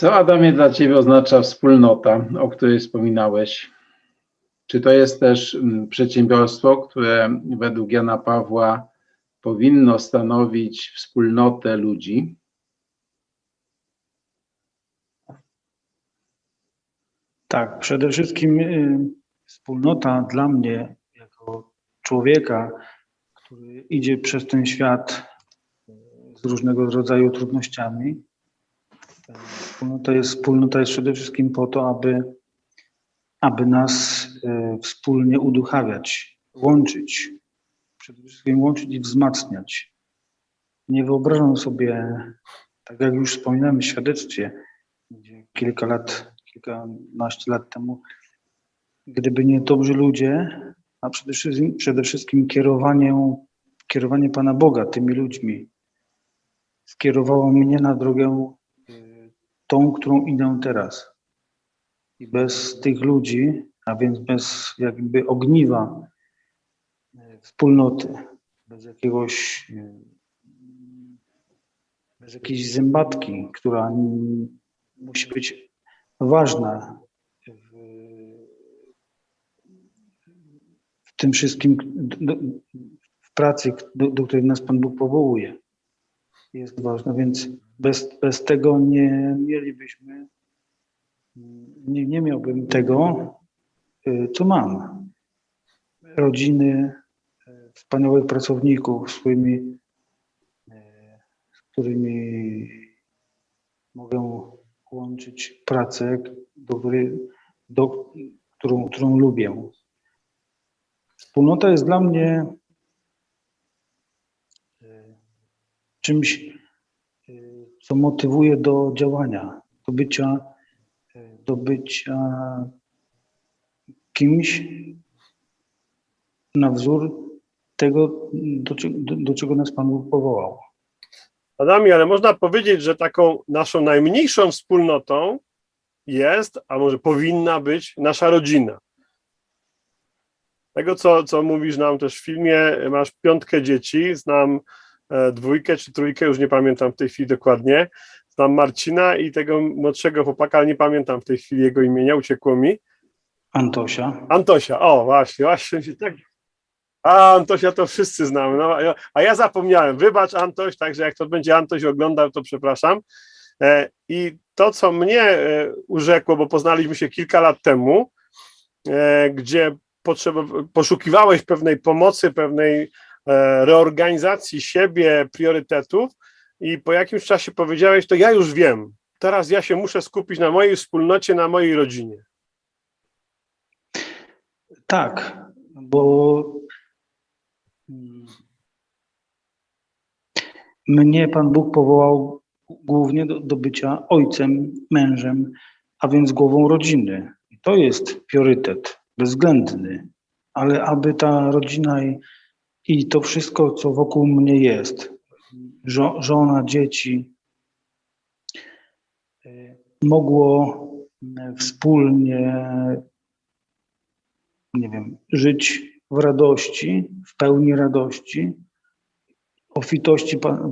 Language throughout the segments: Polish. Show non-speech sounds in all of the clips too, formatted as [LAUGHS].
Co Adamie dla Ciebie oznacza wspólnota, o której wspominałeś? Czy to jest też mm, przedsiębiorstwo, które według Jana Pawła powinno stanowić wspólnotę ludzi? Tak, przede wszystkim y, wspólnota dla mnie, jako człowieka, który idzie przez ten świat y, z różnego rodzaju trudnościami, wspólnota jest, wspólnota jest przede wszystkim po to, aby, aby nas y, wspólnie uduchawiać, łączyć, przede wszystkim łączyć i wzmacniać. Nie wyobrażam sobie, tak jak już wspominałem w świadectwie, gdzie kilka lat, kilkanaście lat temu, gdyby nie dobrzy ludzie, a przede wszystkim, przede wszystkim kierowanie, kierowanie Pana Boga tymi ludźmi, skierowało mnie na drogę tą, którą idę teraz. I bez tych ludzi, a więc bez jakby ogniwa y, wspólnoty, bez jakiegoś, y, bez jakiejś zębatki, która musi być ważna w, w tym wszystkim, w pracy, do, do której nas Pan Bóg powołuje. Jest ważna, więc bez, bez tego nie mielibyśmy, nie, nie miałbym tego, y, co mam. Rodziny, y, wspaniałych pracowników, z którymi, y, z którymi mogę łączyć pracę, do której, do, którą, którą lubię. Wspólnota jest dla mnie czymś, co motywuje do działania, do bycia, e, do bycia kimś na wzór tego, do, do, do czego nas Pan Bóg powołał. Adamie, ale można powiedzieć, że taką naszą najmniejszą wspólnotą jest, a może powinna być nasza rodzina. Tego, co, co mówisz nam też w filmie, masz piątkę dzieci, znam dwójkę czy trójkę, już nie pamiętam w tej chwili dokładnie. Znam Marcina i tego młodszego chłopaka, ale nie pamiętam w tej chwili jego imienia, uciekło mi. Antosia. Antosia, o właśnie, właśnie się tak. A Antosia to wszyscy znamy. No, a ja- zapomniałem. Wybacz Antoś, także jak to będzie Antoś oglądał, to przepraszam. E, I to, co mnie e, urzekło, bo poznaliśmy się kilka lat temu, e, gdzie potrzeba, poszukiwałeś pewnej pomocy, pewnej e, reorganizacji siebie, priorytetów, i po jakimś czasie powiedziałeś, to ja już wiem. Teraz ja się muszę skupić na mojej wspólnocie, na mojej rodzinie. Tak, bo mm, mnie Pan Bóg powołał głównie do, do bycia ojcem, mężem, a więc głową rodziny. To jest priorytet bezwzględny, ale aby ta rodzina i, i to wszystko, co wokół mnie jest, żo, żona, dzieci, y, mogło y, wspólnie nie wiem, żyć w radości, w pełni radości, obfitości pa-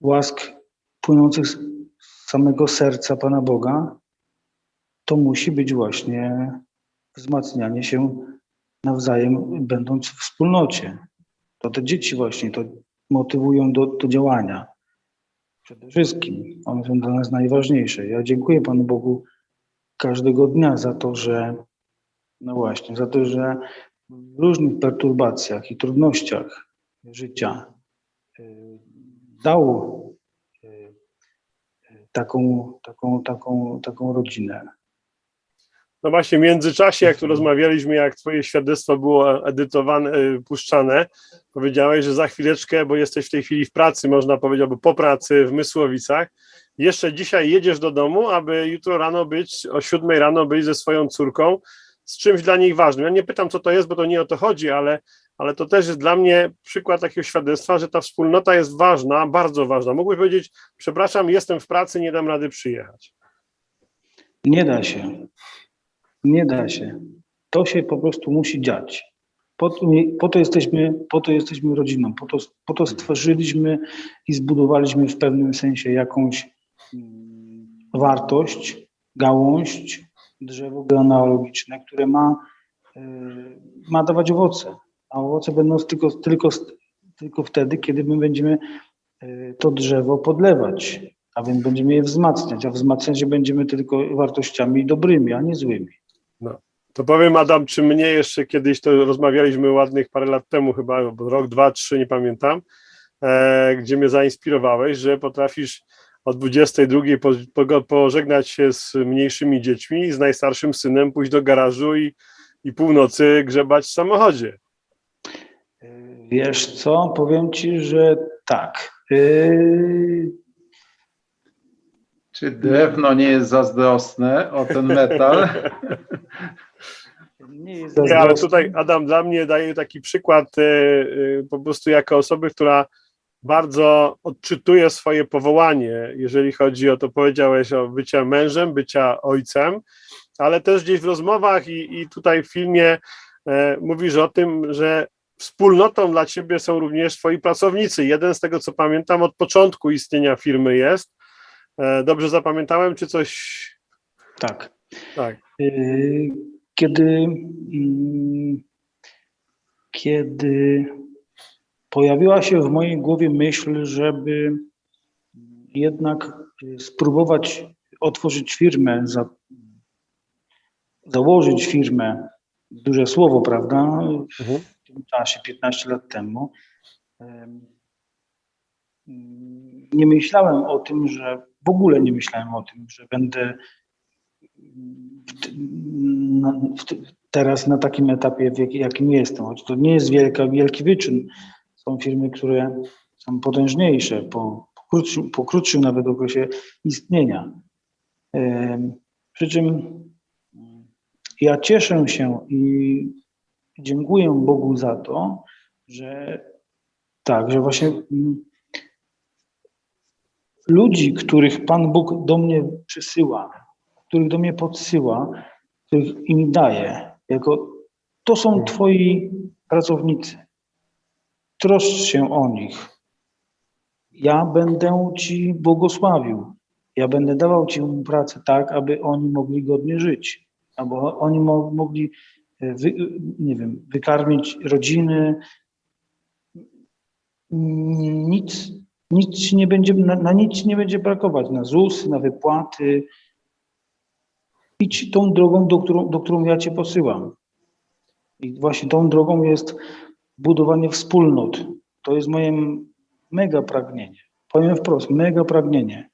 łask płynących z samego serca Pana Boga, to musi być właśnie wzmacnianie się nawzajem, będąc w wspólnocie. To te dzieci właśnie to motywują do, do działania. Przede wszystkim one są dla nas najważniejsze. Ja dziękuję Panu Bogu każdego dnia za to, że no właśnie, za to, że w różnych perturbacjach i trudnościach życia y, dał y, y, taką, taką, taką, taką rodzinę. No właśnie, w międzyczasie, jak tu rozmawialiśmy, jak twoje świadectwo było edytowane, y, puszczane, powiedziałeś, że za chwileczkę, bo jesteś w tej chwili w pracy, można powiedzieć, albo po pracy w Mysłowicach, jeszcze dzisiaj jedziesz do domu, aby jutro rano być, o siódmej rano być ze swoją córką, z czymś dla niej ważnym. Ja nie pytam, co to jest, bo to nie o to chodzi, ale, ale to też jest dla mnie przykład takiego świadectwa, że ta wspólnota jest ważna, bardzo ważna. Mógłbyś powiedzieć, przepraszam, jestem w pracy, nie dam rady przyjechać. Nie da się. Nie da się. To się po prostu musi dziać. Po po to, jesteśmy, po to jesteśmy rodziną, po to, po to stworzyliśmy i zbudowaliśmy w pewnym sensie jakąś mm, wartość, gałąź, drzewo genealogiczne, które ma, y, ma dawać owoce. A owoce będą tylko, tylko, tylko wtedy, kiedy my będziemy y, to drzewo podlewać, a więc będziemy je wzmacniać, a wzmacniać je będziemy tylko wartościami dobrymi, a nie złymi. To powiem, Adam, czy mnie jeszcze kiedyś to rozmawialiśmy ładnych parę lat temu, chyba rok, dwa, trzy, nie pamiętam, e, gdzie mnie zainspirowałeś, że potrafisz o 22 po, po, pożegnać się z mniejszymi dziećmi z najstarszym synem pójść do garażu i, i północy grzebać w samochodzie. Wiesz co, powiem ci, że tak. Y, Czy drewno nie jest zazdrosne o ten metal? [LAUGHS] Nie jest Nie, ale tutaj Adam dla mnie daje taki przykład e, e, po prostu jako osoby, która bardzo odczytuje swoje powołanie, jeżeli chodzi o to, powiedziałeś o bycia mężem, bycia ojcem, ale też gdzieś w rozmowach i, i tutaj w filmie e, mówisz o tym, że wspólnotą dla ciebie są również twoi pracownicy. Jeden z tego, co pamiętam, od początku istnienia firmy jest. E, dobrze zapamiętałem, czy coś... Tak. Tak. Y, Kiedy, mm, kiedy pojawiła się w mojej głowie myśl, żeby jednak y, spróbować otworzyć firmę, za, założyć firmę, duże słowo, prawda? Mhm. W tym czasie, 15 lat temu. em, mm, Nie myślałem o tym, że w ogóle nie myślałem o tym, że będę teraz na takim etapie, w jak, jakim jestem. Choć to nie jest wielka, wielki wyczyn. Są firmy, które są potężniejsze po, po, krótszym, po krótszym nawet okresie istnienia. Przy czym ja cieszę się i dziękuję Bogu za to, że tak, że właśnie ludzi, których Pan Bóg do mnie przysyła, których do mnie podsyła, których im daje, jako to są Twoi pracownicy. Troszcz się o nich. Ja będę Ci błogosławił. Ja będę dawał Ci pracę tak, aby oni mogli godnie żyć, albo oni mo- mogli, e, wy, nie wiem, wykarmić rodziny. Nic, nic nie będzie, na, na nic nie będzie brakować, na ZUS, na wypłaty, idź tą drogą, do którą, do którą ja Cię posyłam. I właśnie tą drogą jest budowanie wspólnot. To jest moje mega pragnienie. Powiem wprost, mega pragnienie.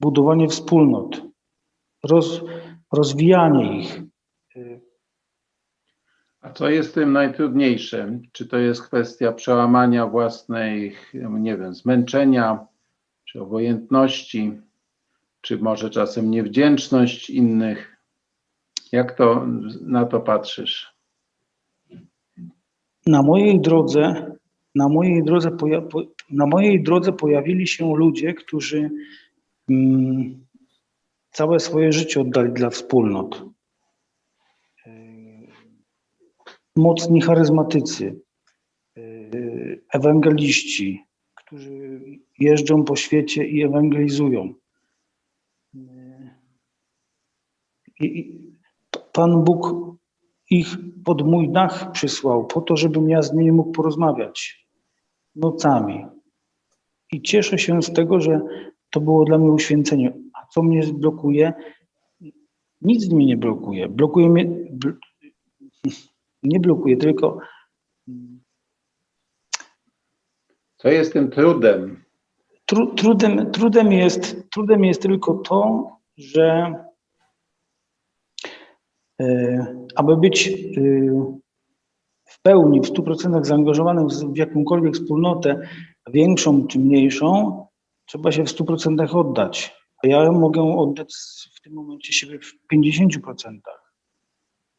Budowanie wspólnot. Roz, rozwijanie ich. A co jest tym najtrudniejsze? Czy to jest kwestia przełamania własnej, nie wiem, zmęczenia, czy obojętności, czy może czasem niewdzięczność innych? Jak to na to patrzysz? Na mojej drodze, na mojej drodze, na mojej drodze pojawili się ludzie, którzy mm, całe swoje życie oddali dla wspólnot. Yy, Mocni charyzmatycy, yy, ewangeliści, którzy jeżdżą po świecie i ewangelizują. Yy, I, Pan Bóg ich pod mój dach przysłał po to, żebym ja z nimi mógł porozmawiać nocami. I cieszę się z tego, że to było dla mnie uświęcenie. A co mnie blokuje? Nic mnie nie blokuje. Blokuje mnie, nie blokuje, tylko Co jest tym trudem? tru, trudem, trudem, jest, trudem jest tylko to, że e, aby być e, w pełni, w 100% zaangażowanym w jakąkolwiek wspólnotę, większą czy mniejszą, trzeba się w 100% oddać. A ja mogę oddać w tym momencie siebie w 50%,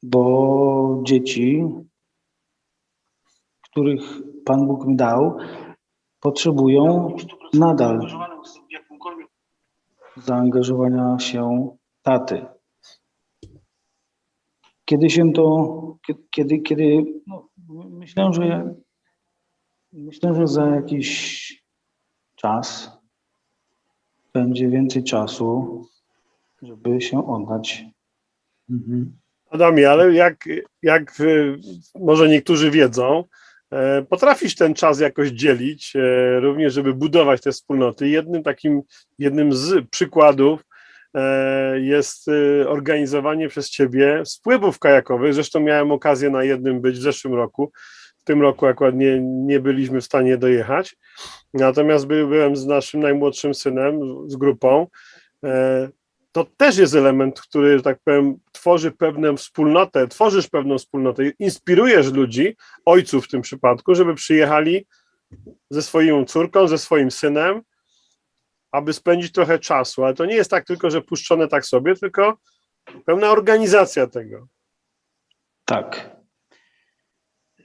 bo dzieci, których Pan Bóg mi dał, potrzebują nadal zaangażowania się taty. Kiedy się to, kie- kiedy, kiedy, no, myślę, że myślę, że za jakiś czas będzie więcej czasu, żeby się oddać. Mhm. Adamie, ale jak, jak y, może niektórzy wiedzą, e, potrafisz ten czas jakoś dzielić, e, również żeby budować te wspólnoty. Jednym takim, jednym z przykładów e, jest y, organizowanie przez ciebie spływów kajakowych. Zresztą miałem okazję na jednym być w zeszłym roku. W tym roku akurat nie, nie byliśmy w stanie dojechać. Natomiast by- byłem z naszym najmłodszym synem, z grupą. To też jest element, który, że tak powiem, tworzy pewną wspólnotę, tworzysz pewną wspólnotę, inspirujesz ludzi, ojców w tym przypadku, żeby przyjechali ze swoją córką, ze swoim synem, aby spędzić trochę czasu. Ale to nie jest tak tylko, że puszczone tak sobie, tylko pełna organizacja tego. Tak.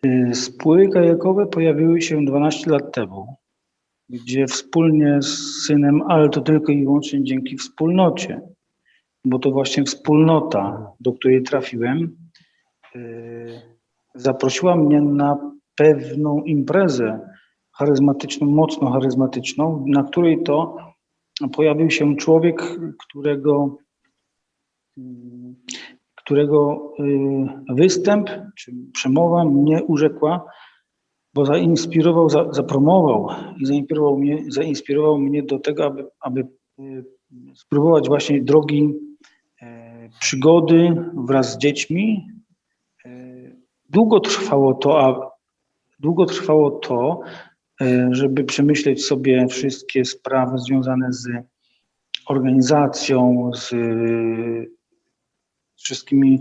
Y, Spływy kajakowe pojawiły się 12 lat temu, gdzie wspólnie z synem, ale to tylko i wyłącznie dzięki wspólnocie, bo to właśnie wspólnota, do której trafiłem, y, zaprosiła mnie na pewną imprezę charyzmatyczną, mocno charyzmatyczną, na której to pojawił się człowiek, którego którego y, występ czy przemowa mnie urzekła, bo zainspirował, za, zapromował i zainspirował mnie, zainspirował mnie do tego, aby, aby y, spróbować właśnie drogi e, przygody wraz z dziećmi. E, Długo trwało to, a długo trwało to, e, żeby przemyśleć sobie wszystkie sprawy związane z organizacją, z z wszystkimi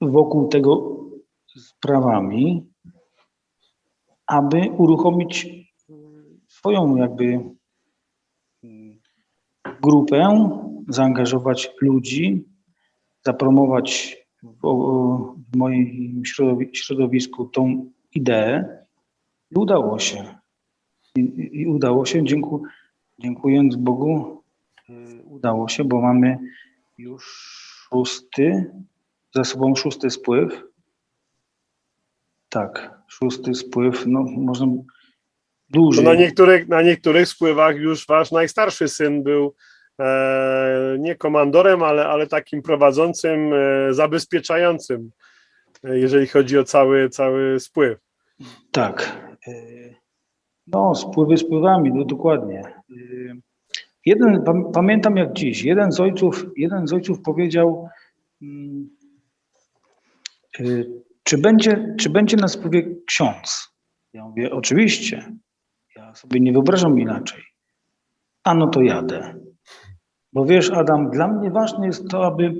wokół tego sprawami, aby uruchomić swoją jakby mm, grupę, zaangażować ludzi, zapromować w, w moim środowi- środowisku tą ideę i udało się. I, i- udało się, dzięku, dziękując Bogu, y, udało się, bo mamy już szósty, za sobą szósty spływ. Tak, szósty spływ, no można dłużej. na, niektórych, na niektórych spływach już wasz najstarszy syn był nie komandorem, ale, ale takim prowadzącym, e, zabezpieczającym, e, jeżeli chodzi o cały, cały spływ. Tak. No, spływy spływami, no dokładnie. Jeden, pam- pamiętam jak dziś, jeden z ojców, jeden z ojców powiedział, mm, czy będzie, czy będzie na spływie ksiądz? Ja mówię, oczywiście. Ja sobie nie wyobrażam inaczej. A no to jadę. Bo wiesz, Adam, dla mnie ważne jest to, aby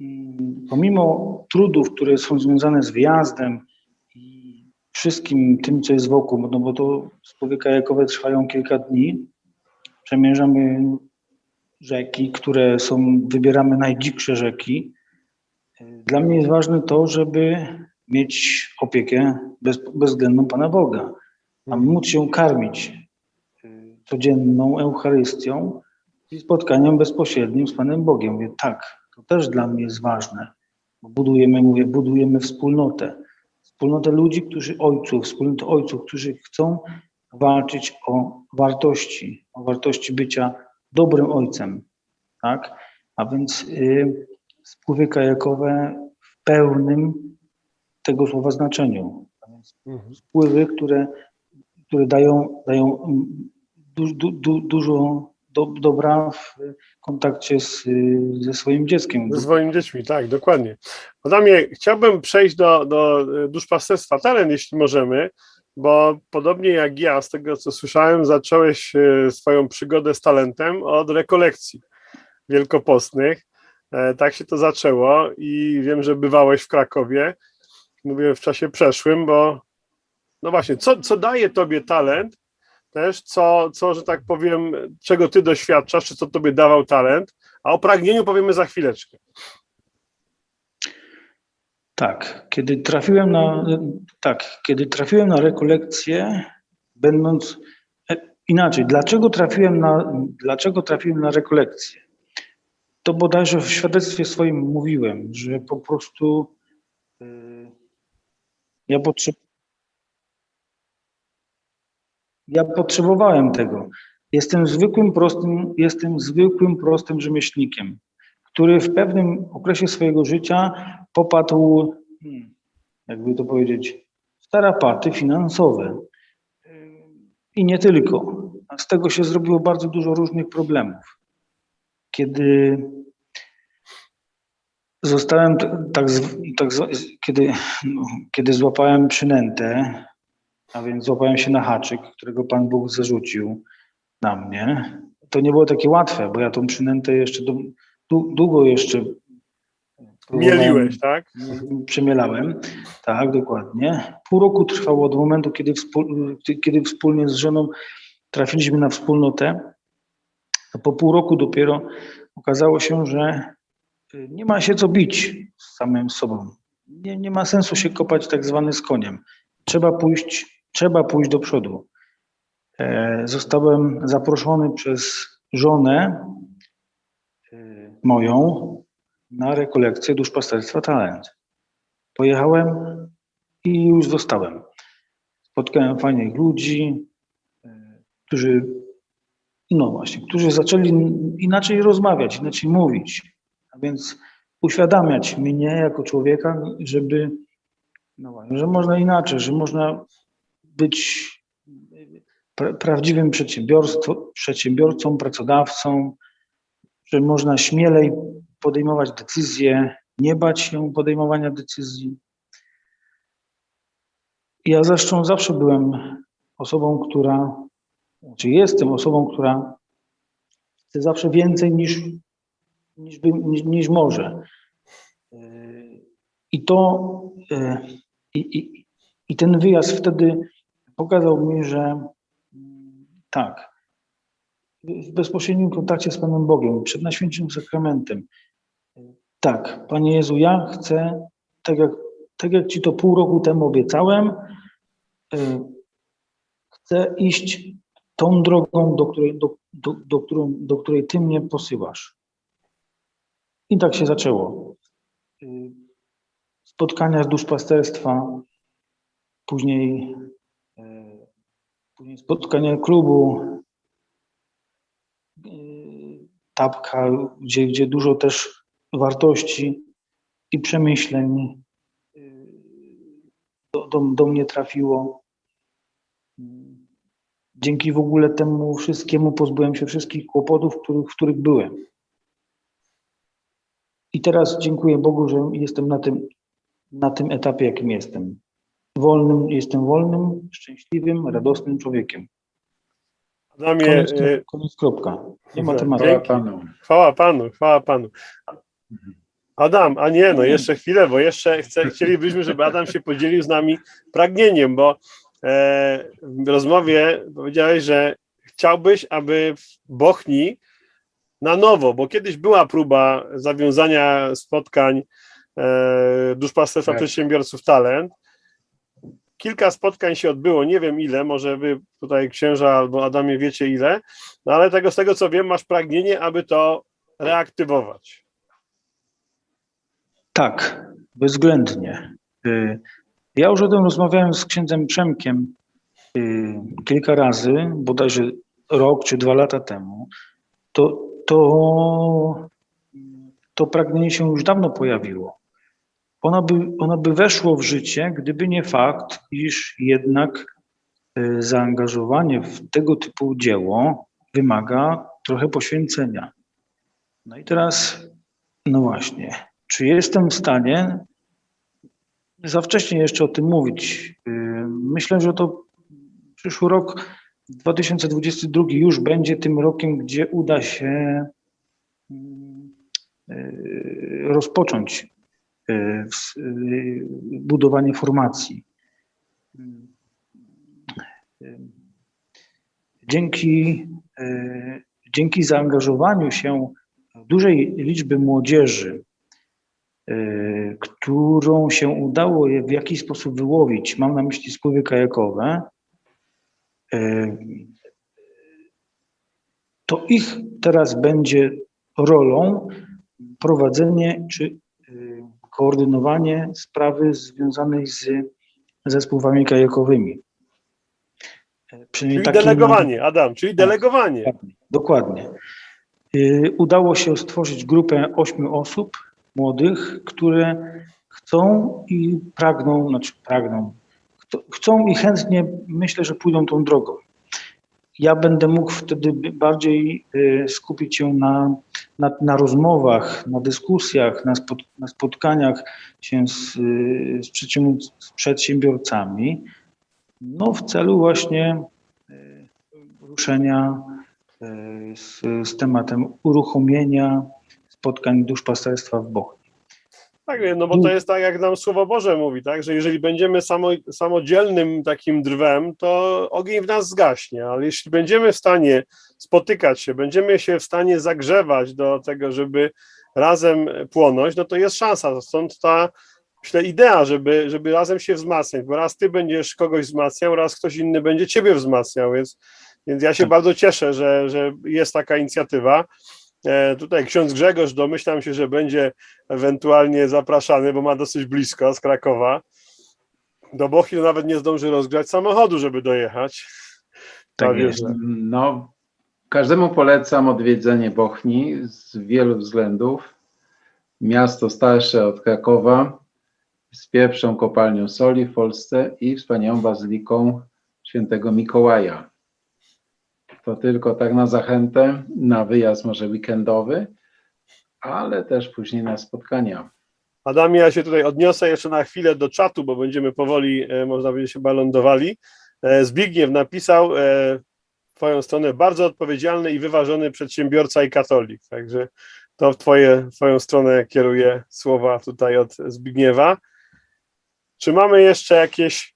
mm, pomimo trudów, które są związane z wyjazdem i wszystkim tym, co jest wokół, no bo to spływy kajakowe trwają kilka dni, przemierzamy rzeki, które są, wybieramy najdziksze rzeki. Dla mnie jest ważne to, żeby mieć opiekę bez, bezwzględną Pana Boga, a móc się karmić y, codzienną Eucharystią i spotkaniem bezpośrednim z Panem Bogiem. Mówię, tak, to też dla mnie jest ważne, bo budujemy, mówię, budujemy wspólnotę. Wspólnotę ludzi, którzy ojców, wspólnotę ojców, którzy chcą walczyć o wartości, o wartości bycia dobrym ojcem, tak? A więc y, spływy kajakowe w pełnym tego słowa znaczeniu. A więc Mhm. Spływy, które, które dają, dają du, du, du, dużo do, dobra w kontakcie z, ze swoim dzieckiem. Ze swoimi dziećmi, tak, dokładnie. Adamie, chciałbym przejść do, do e, duszpasterstwa teren, jeśli możemy, bo podobnie jak ja, z tego co słyszałem, zacząłeś e, swoją przygodę z talentem od rekolekcji wielkopostnych. E, Tak się to zaczęło i wiem, że bywałeś w Krakowie, mówię w czasie przeszłym, bo no właśnie, co, co daje tobie talent, też co, co, że tak powiem, czego ty doświadczasz, czy co tobie dawał talent, a o pragnieniu powiemy za chwileczkę. Tak, kiedy trafiłem na, tak, kiedy trafiłem na rekolekcję, będąc e, inaczej, dlaczego trafiłem na, dlaczego trafiłem na rekolekcję? To bodajże w świadectwie swoim mówiłem, że po prostu y, ja, potrzeb, ja potrzebowałem tego. Jestem zwykłym, prostym, jestem zwykłym, prostym rzemieślnikiem, który w pewnym okresie swojego życia popadł, hmm, jakby to powiedzieć, w tarapaty finansowe. I nie tylko. Z tego się zrobiło bardzo dużo różnych problemów. Kiedy zostałem tak, tak kiedy, no, kiedy złapałem przynętę, a więc złapałem się na haczyk, którego Pan Bóg zarzucił na mnie, to nie było takie łatwe, bo ja tą przynętę jeszcze długo jeszcze Mieliłeś, tak? przemielałem. Tak, dokładnie. Pół roku trwało od momentu, kiedy, wspól, kiedy wspólnie z żoną trafiliśmy na wspólnotę. Po pół roku dopiero okazało się, że y, nie ma się co bić z samym sobą. Nie, nie ma sensu się kopać tak zwany z koniem. Trzeba pójść, trzeba pójść do przodu. E, Zostałem zaproszony przez żonę y, moją na rekolekcję duszpasterstwa talent. Pojechałem i już zostałem. Spotkałem fajnych ludzi, e, którzy, no właśnie, którzy zaczęli inaczej rozmawiać, inaczej mówić. A więc uświadamiać mnie jako człowieka, żeby, no właśnie, że można inaczej, że można być pra, prawdziwym przedsiębiorcą, pracodawcą, że można śmielej podejmować decyzje, nie bać się podejmowania decyzji. Ja zresztą zawsze byłem osobą, która, znaczy jestem osobą, która chce zawsze więcej niż, niż, niż, niż może. Yy, I to, yy, i, i, i ten wyjazd wtedy pokazał mi, że mm, tak, w bezpośrednim kontakcie z Panem Bogiem, przed Najświętszym Sakramentem. Tak, Panie Jezu, ja chcę, tak jak, tak jak Ci to pół roku temu obiecałem, y, chcę iść tą drogą, do której, do, do, do, którą, do której Ty mnie posyłasz. I tak się zaczęło. Y, Spotkania z duszpasterstwa, później, później spotkania klubu, tapka, gdzie, gdzie dużo też wartości i przemyśleń y, do, do, do mnie trafiło. Dzięki w ogóle temu wszystkiemu pozbyłem się wszystkich kłopotów, których, w których byłem. I teraz dziękuję Bogu, że jestem na tym, na tym etapie, jakim jestem. Wolnym, jestem wolnym, szczęśliwym, radosnym człowiekiem. Adamie, Koniec, e, koniec kropka. Nie ma Chwała tematu. Chwała Dzięki. Panu. chwała Panu, chwała Panu. Adam, a nie, no jeszcze chwilę, bo jeszcze chcę, chcielibyśmy, żeby Adam się podzielił z nami pragnieniem, bo e, w rozmowie powiedziałeś, że chciałbyś, aby w Bochni na nowo, bo kiedyś była próba zawiązania spotkań e, duszpasterstwa Tak. przedsiębiorców talent. Kilka spotkań się odbyło, nie wiem ile, może wy tutaj księża albo Adamie wiecie ile, no ale tego z tego co wiem, masz pragnienie, aby to reaktywować. Tak, bezwzględnie. Y, Ja już o tym rozmawiałem z księdzem Przemkiem y, kilka razy, bodajże rok czy dwa lata temu. To, to, to pragnienie się już dawno pojawiło. Ono by, ono by weszło w życie, gdyby nie fakt, iż jednak y, zaangażowanie w tego typu dzieło wymaga trochę poświęcenia. No i teraz, no właśnie, czy jestem w stanie, za wcześnie jeszcze o tym mówić. Yy, Myślę, że to przyszły rok 2022 już będzie tym rokiem, gdzie uda się rozpocząć yy, ws- yy, budowanie formacji. Dzięki, yy, dzięki zaangażowaniu się dużej liczby młodzieży, y, którą się udało w jakiś sposób wyłowić, mam na myśli spływy kajakowe, y, to ich teraz będzie rolą prowadzenie czy y, koordynowanie sprawy związanej z, ze spływami kajakowymi. e, Czyli przynajmniej taki mam- delegowanie, Adam, czyli delegowanie. Dokładnie. Y, Udało się stworzyć grupę ośmiu osób młodych, które chcą i pragną, znaczy pragną, chcą i chętnie myślę, że pójdą tą drogą. Ja będę mógł wtedy bardziej y, skupić się na, na, na rozmowach, na dyskusjach, na, spot, na spotkaniach się z, y, z, przedsiębior- z przedsiębiorcami, no w celu właśnie y, ruszenia z, z tematem uruchomienia spotkań duszpasterstwa w Bochni. Tak, no bo to jest tak, jak nam Słowo Boże mówi, tak, że jeżeli będziemy samo, samodzielnym takim drwem, to ogień w nas zgaśnie, ale jeśli będziemy w stanie spotykać się, będziemy się w stanie zagrzewać do tego, żeby razem płonąć, no to jest szansa. Stąd ta, myślę, idea, żeby, żeby razem się wzmacniać, bo raz ty będziesz kogoś wzmacniał, raz ktoś inny będzie ciebie wzmacniał, więc, więc ja się Tak. bardzo cieszę, że, że jest taka inicjatywa. E, Tutaj ksiądz Grzegorz, domyślam się, że będzie ewentualnie zapraszany, bo ma dosyć blisko z Krakowa. Do Bochni nawet nie zdąży rozgrzać samochodu, żeby dojechać. Tak jest. No, każdemu polecam odwiedzenie Bochni z wielu względów. Miasto starsze od Krakowa, z pierwszą kopalnią soli w Polsce i wspaniałą bazyliką świętego Mikołaja. To tylko tak na zachętę, na wyjazd może weekendowy, ale też później na spotkania. Adamie, ja się tutaj odniosę jeszcze na chwilę do czatu, bo będziemy powoli, e, można powiedzieć, chyba lądowali. E, Zbigniew napisał e, twoją stronę bardzo odpowiedzialny i wyważony przedsiębiorca i katolik. Także to w twoje, twoją stronę kieruję słowa tutaj od Zbigniewa. Czy mamy jeszcze jakieś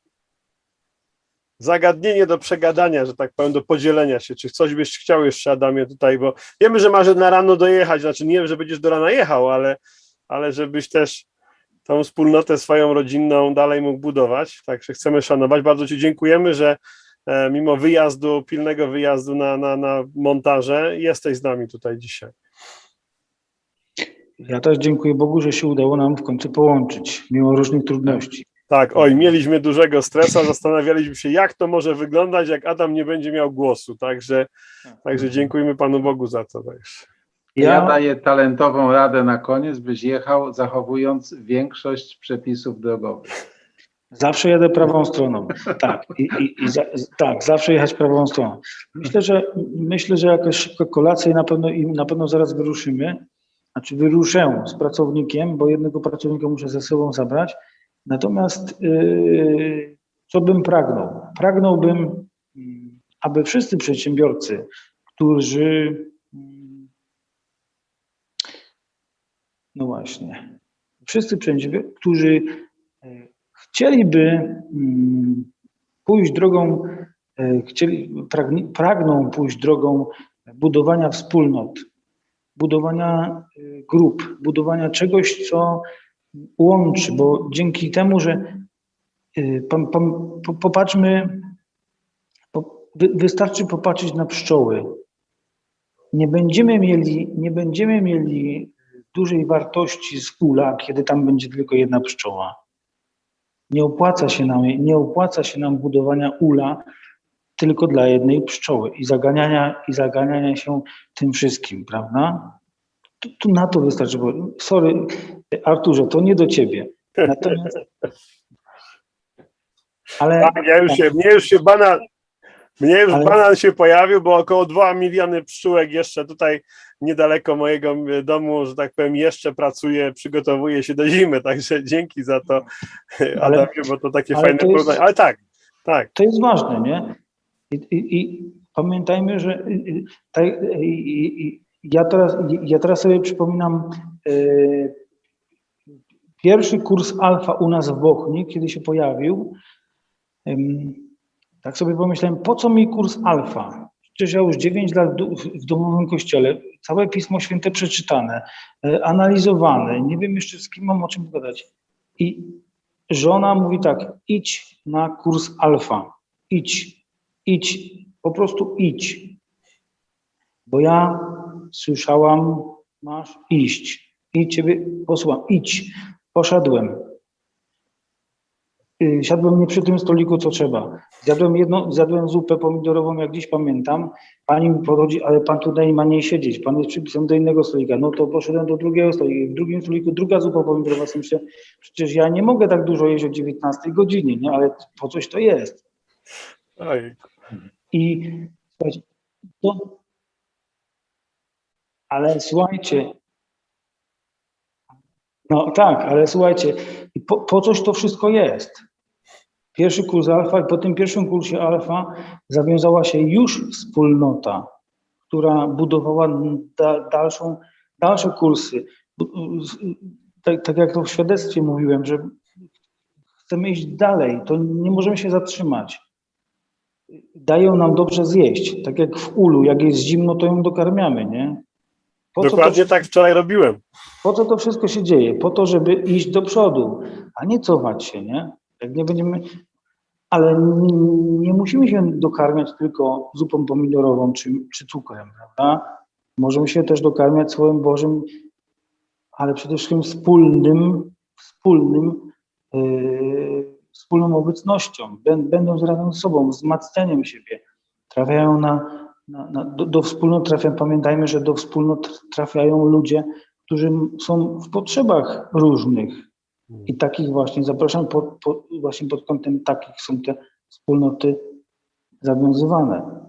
zagadnienie do przegadania, że tak powiem, do podzielenia się? Czy coś byś chciał jeszcze, Adamie, tutaj, bo wiemy, że masz na rano dojechać, znaczy nie wiem, że będziesz do rana jechał, ale, ale żebyś też tą wspólnotę swoją rodzinną dalej mógł budować. Także chcemy szanować. Bardzo Ci dziękujemy, że e, mimo wyjazdu, pilnego wyjazdu na, na, na montaże, jesteś z nami tutaj dzisiaj. Ja też dziękuję Bogu, że się udało nam w końcu połączyć, mimo różnych trudności. Tak, oj, mieliśmy dużego stresa, zastanawialiśmy się, jak to może wyglądać, jak Adam nie będzie miał głosu. Także, także dziękujemy Panu Bogu za to. Także. Ja, Ja, daję talentową radę na koniec, byś jechał zachowując większość przepisów drogowych. zawsze jadę prawą stroną. Tak, i, i, i za, tak, zawsze jechać prawą stroną. Myślę, że myślę, że jakaś szybka kolacja i na pewno i na pewno zaraz wyruszymy. Znaczy wyruszę z pracownikiem, bo jednego pracownika muszę ze sobą zabrać. Natomiast yy, co bym pragnął? Pragnąłbym, aby wszyscy przedsiębiorcy, którzy no właśnie, wszyscy przedsiębiorcy, którzy e, chcieliby mm, pójść drogą, e, chcieli, pragną pójść drogą budowania wspólnot, budowania e, grup, budowania czegoś, co łączy, bo dzięki temu, że pam, po- popatrzmy, po, wy, wystarczy popatrzeć na pszczoły. Nie będziemy mieli, nie będziemy mieli dużej wartości z ula, kiedy tam będzie tylko jedna pszczoła. Nie opłaca się nam, nie opłaca się nam budowania ula tylko dla jednej pszczoły i zaganiania, i zaganiania się tym wszystkim, prawda? Tu, tu na to wystarczy. Bo, sorry, Arturze, to nie do ciebie. Natomiast, ale Tak, ja już się, mnie już się banan, mnie już Ale- banan się pojawił, bo około 2 miliony pszczółek jeszcze tutaj niedaleko mojego domu, że tak powiem, jeszcze pracuje, przygotowuje się do zimy, [LAUGHS] także dzięki za to, Ale- Adamie, bo to takie ale fajne to jest- porównanie. Ale tak, tak, to jest ważne, nie? I, i, i pamiętajmy, że y, y, tak, y, y, ja, teraz, ja teraz sobie przypominam y, pierwszy kurs alfa u nas w Bochni, kiedy się pojawił. Tak sobie pomyślałem, po co mi kurs alfa? Przecież ja już 9 lat w domowym kościele, całe Pismo Święte przeczytane, y, analizowane, nie wiem jeszcze z kim mam o czym gadać. I żona mówi tak, idź na kurs alfa, idź, idź, po prostu idź. Bo ja słyszałam, masz iść i ciebie posłam, idź. Poszedłem. y, siadłem nie przy tym stoliku, co trzeba. Zjadłem jedno, zjadłem zupę pomidorową, jak dziś pamiętam. Pani mi podchodzi, ale pan tutaj ma nie siedzieć, pan jest przypisany do innego stolika. No to poszedłem do drugiego stolika. W drugim stoliku druga zupa pomidorowa. Sobie Myślę, przecież ja nie mogę tak dużo jeść o 19 godzinie, nie? Ale po coś to jest. Oj, I słuchajcie, to, ale słuchajcie, no tak, ale słuchajcie, po, po coś to wszystko jest. Pierwszy kurs alfa i po tym pierwszym kursie alfa zawiązała się już wspólnota, która budowała da, dalszą, dalsze kursy. Tak, tak jak to w świadectwie mówiłem, że chcemy iść dalej, to nie możemy się zatrzymać dają nam dobrze zjeść. Tak jak w ulu, jak jest zimno, to ją dokarmiamy, nie? Po co, to, dokładnie tak wczoraj robiłem. po co to wszystko się dzieje? Po to, żeby iść do przodu, a nie cofać się, nie? Jak nie będziemy... Ale nie, musimy się dokarmiać tylko zupą pomidorową czy, czy cukrem, prawda? Możemy się też dokarmiać Słowem Bożym, ale przede wszystkim wspólnym, wspólnym, yy, wspólną obecnością, bę- będąc razem z sobą, wzmacnianiem siebie. Trafiają na, na, na, do, do wspólnot trafiają, pamiętajmy, że do wspólnot trafiają ludzie, którzy są w potrzebach różnych. I takich właśnie zapraszam pod, pod, właśnie pod kątem takich są te wspólnoty zawiązywane.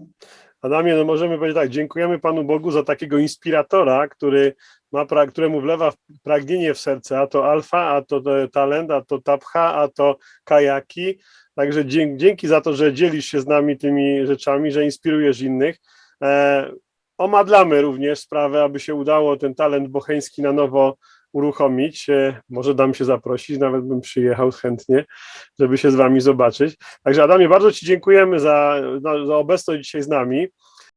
Adamie, no możemy powiedzieć tak, dziękujemy Panu Bogu za takiego inspiratora, który ma, któremu wlewa pragnienie w serce, a to alfa, a to e, talent, a to tapcha, a to kajaki. Także dzięki, za to, że dzielisz się z nami tymi rzeczami, że inspirujesz innych. E, omadlamy również sprawę, aby się udało ten talent bocheński na nowo uruchomić. E, może dam się zaprosić, nawet bym przyjechał chętnie, żeby się z Wami zobaczyć. Także Adamie, bardzo Ci dziękujemy za, za obecność dzisiaj z nami.